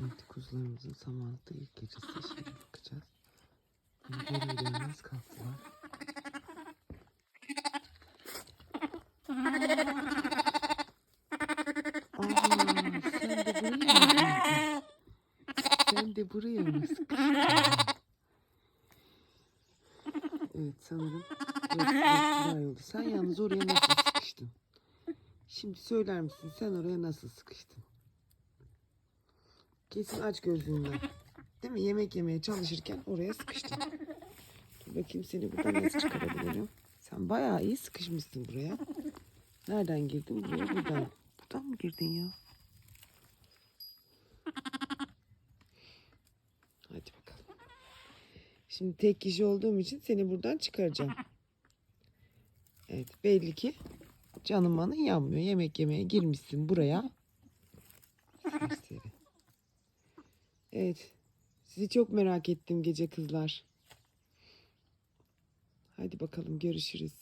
Evet kuzularımızın samanlıkta ilk gecesi. Şimdi bakacağız. Böyle gelmez kalktılar. Sen de buraya mı? Sen de buraya mı sıkıştın? Evet sanırım dört dörtler oldu. Sen yalnız oraya nasıl sıkıştın? Şimdi söyler misin sen oraya nasıl sıkıştın? Kesin aç gözlüğünden. Değil mi? Yemek yemeye çalışırken oraya sıkıştın. Dur bakayım seni buradan nasıl çıkarabilirim? Sen bayağı iyi sıkışmışsın buraya. Nereden girdin? Buraya buradan. Buradan mı girdin ya? Hadi bakalım. Şimdi tek kişi olduğum için seni buradan çıkaracağım. Evet belli ki canın manın yanmıyor. Yemek yemeye girmişsin buraya. Serseri. Evet. Sizi çok merak ettim gece kızlar. Hadi bakalım görüşürüz.